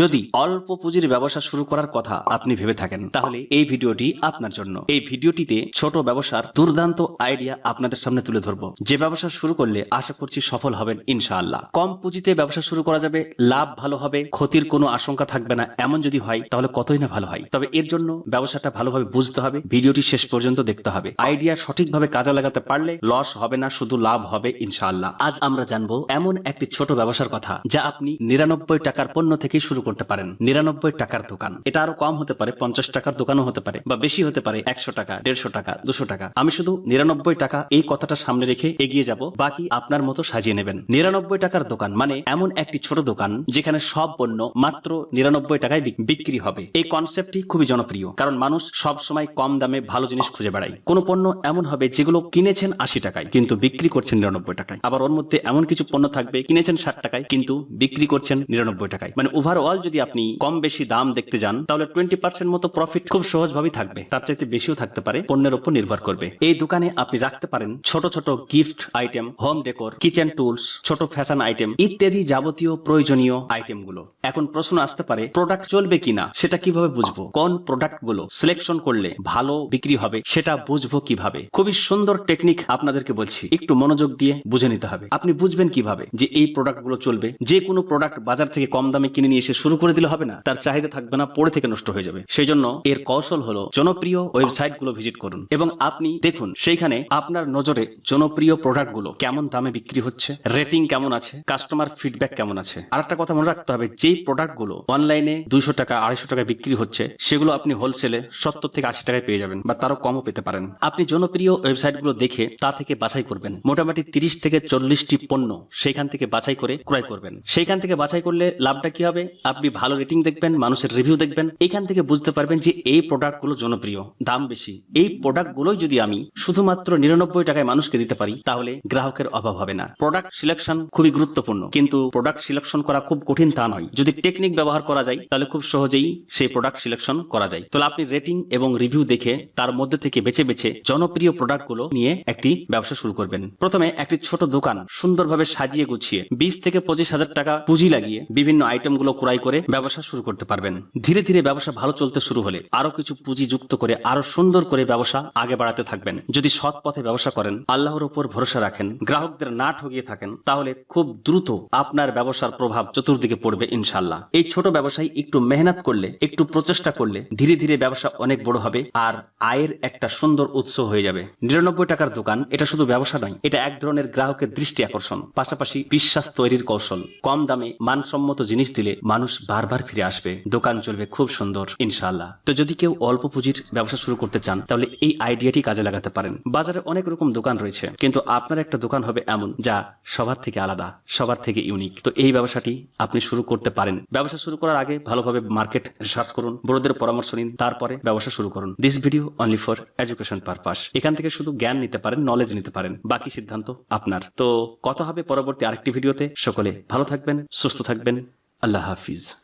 যদি অল্প পুঁজির ব্যবসা শুরু করার কথা আপনি ভেবে থাকেন, তাহলে এই ভিডিওটি আপনার জন্য। এই ভিডিওটিতে ছোট ব্যবসার দুর্দান্ত আইডিয়া আপনাদের সামনে তুলে ধরবো। যে ব্যবসা শুরু করলে আশা করছি সফল হবেন ইনশাআল্লাহ। কম পুঁজিতে ব্যবসা শুরু করা যাবে, লাভ ভালো হবে, ক্ষতির কোনো আশঙ্কা থাকবে না, এমন যদি হয়, তাহলে কতই না ভালো হয়। তবে এর জন্য ব্যবসাটা ভালোভাবে বুঝতে হবে, ভিডিওটি শেষ পর্যন্ত দেখতে হবে। আইডিয়া সঠিকভাবে কাজে লাগাতে পারলে লস হবে না, শুধু লাভ হবে ইনশাআল্লাহ। আজ আমরা জানব এমন একটি ছোট ব্যবসার কথা, যা আপনি নিরানব্বই টাকার পণ্য থেকেই শুরু করতে পারেন। নিরানব্বই টাকার দোকান। এটা আরও কম হতে পারে, পঞ্চাশ টাকার দোকানও হতে পারে, বা বেশি হতে পারে, একশো টাকা, দেড়শো টাকা, দুশো টাকা। আমি শুধু নিরানব্বই টাকা এই কথাটা সামনে রেখে এগিয়ে যাব, বাকি আপনার মতো সাজিয়ে নেবেন। নিরানব্বই টাকার দোকান মানে এমন একটি ছোট দোকান যেখানে সব পণ্য মাত্র নিরানব্বই টাকায় বিক্রি হবে। এই কনসেপ্টটি খুবই জনপ্রিয়, কারণ মানুষ সব সময় কম দামে ভালো জিনিস খুঁজে বেড়ায়। কোনো পণ্য এমন হবে যেগুলো কিনেছেন আশি টাকায়, কিন্তু বিক্রি করছেন নিরানব্বই টাকায়। আবার ওর মধ্যে এমন কিছু পণ্য থাকবে, কিনেছেন ষাট টাকায়, কিন্তু বিক্রি করছেন নিরানব্বই টাকায়। মানে ওভারঅল যদি আপনি কম বেশি দাম দেখতে যান, তাহলে টোয়েন্টি পার্সেন্ট মতো প্রফিট খুব সহজভাবেই থাকবে। তার চাইতে বেশিও থাকতে পারে, পণ্যের উপর নির্ভর করবে। এই দোকানে আপনি রাখতে পারেন ছোট ছোট gift item home decor kitchen tools ছোট ফ্যাশন আইটেম ইত্যাদি যাবতীয় প্রয়োজনীয় আইটেমগুলো এখন প্রশ্ন আসতে পারে প্রোডাক্ট চলবে কিনা? সেটা কীভাবে বুঝব? কোন প্রোডাক্টগুলো সিলেকশন করলে ভালো বিক্রি হবে? সেটা বুঝব কীভাবে? খুবই সুন্দর টেকনিক আপনাদেরকে বলছি, একটু মনোযোগ দিয়ে বুঝে নিতে হবে। আপনি বুঝবেন কীভাবে যে এই প্রোডাক্টগুলো চলবে? যে কোনো প্রোডাক্ট বাজার থেকে কম দামে কিনে নিয়ে এসে শুরু করে দিলে হবে না, তার চাহিদা থাকবে না, পড়ে থেকে নষ্ট হয়ে যাবে। সেই জন্য এর কৌশল হলো জনপ্রিয় ওয়েবসাইটগুলো ভিজিট করুন এবং আপনি দেখুন সেইখানে আপনার নজরে জনপ্রিয় প্রোডাক্টগুলো কেমন দামে বিক্রি হচ্ছে, রেটিং কেমন আছে, কাস্টমার ফিডব্যাক কেমন আছে। আর একটা কথা মনে রাখতে হবে, যেই প্রোডাক্টগুলো অনলাইনে দুইশো টাকা, আড়াইশো টাকা বিক্রি হচ্ছে, সেগুলো আপনি হোলসেলে সত্তর থেকে আশি টাকায় পেয়ে যাবেন বা তারও কমও পেতে পারেন। আপনি জনপ্রিয় ওয়েবসাইটগুলো দেখে তা থেকে বাছাই করবেন। মোটামুটি তিরিশ থেকে চল্লিশটি পণ্য সেখান থেকে বাছাই করে ক্রয় করবেন। সেইখান থেকে বাছাই করলে লাভটা কি হবে? আপনি ভালো রেটিং দেখবেন, মানুষের রিভিউ দেখবেন, এখান থেকে বুঝতে পারবেন যে এই প্রোডাক্টগুলো জনপ্রিয়, দাম বেশি। এই প্রোডাক্ট গুলোই যদি আমি শুধুমাত্র নিরানব্বই টাকায় মানুষকে দিতে পারি, তাহলে গ্রাহকের অভাব হবে না। প্রোডাক্ট সিলেকশন খুবই গুরুত্বপূর্ণ, কিন্তু প্রোডাক্ট সিলেকশন করা খুব কঠিন তা নয়। যদি টেকনিক ব্যবহার করা যায়, তাহলে খুব সহজেই সেই প্রোডাক্ট সিলেকশন করা যায়। তাহলে আপনি রেটিং এবং রিভিউ দেখে তার মধ্যে থেকে বেছে বেছে জনপ্রিয় প্রোডাক্টগুলো নিয়ে একটি ব্যবসা শুরু করবেন। প্রথমে একটি ছোট দোকান, সুন্দরভাবে সাজিয়ে গুছিয়ে, বিশ থেকে পঁচিশ হাজার টাকা পুঁজি লাগিয়ে বিভিন্ন আইটেমগুলো ক্রয় করে ব্যবসা শুরু করতে পারবেন। ধীরে ধীরে ব্যবসা ভালো চলতে শুরু হলে আরও কিছু পুঁজি যুক্ত করে আরও সুন্দর করে ব্যবসা আগে বাড়াতে থাকবেন। যদি সৎ পথে ব্যবসা করেন, আল্লাহর উপর ভরসা রাখেন, গ্রাহকদের না ঠগিয়ে থাকেন, তাহলে খুব দ্রুত আপনার ব্যবসার প্রভাব চতুর্দিকে পড়বে ইনশাল্লাহ এই ছোট ব্যবসায়ী একটু মেহনত করলে, একটু প্রচেষ্টা করলে ধীরে ধীরে ব্যবসা অনেক বড় হবে আর আয়ের একটা সুন্দর উৎস হয়ে যাবে। নিরানব্বই টাকার দোকান, এটা শুধু ব্যবসা নয়, এটা এক ধরনের গ্রাহকের দৃষ্টি আকর্ষণ, পাশাপাশি বিশ্বাস তৈরির কৌশল। কম দামে মানসম্মত জিনিস দিলে মানুষ বারবার ফিরে আসবে, দোকান চলবে খুব সুন্দর, ইনশাআল্লাহ। তো যদি কেউ অল্প পুঁজির ব্যবসা শুরু করতে চান, তাহলে এই আইডিয়াটি কাজে লাগাতে পারেন। বাজারে অনেক রকম দোকান রয়েছে, কিন্তু আপনার একটা দোকান হবে এমন, যা সবার থেকে আলাদা, সবার থেকে ইউনিক তো এই ব্যবসাটি আপনি শুরু করতে পারেন। ব্যবসা শুরু করার আগে ভালোভাবে মার্কেট রিসার্চ করুন, বড়দের পরামর্শ নিন, তারপরে ব্যবসা শুরু করুন। This video only for education purpose এখান থেকে শুধু জ্ঞান নিতে পারেন নলেজ নিতে পারেন, বাকি সিদ্ধান্ত আপনার। তো কথা হবে পরবর্তী আরেকটি ভিডিওতে সকলে ভালো থাকবেন, সুস্থ থাকবেন। আল্লাহ হাফিজ।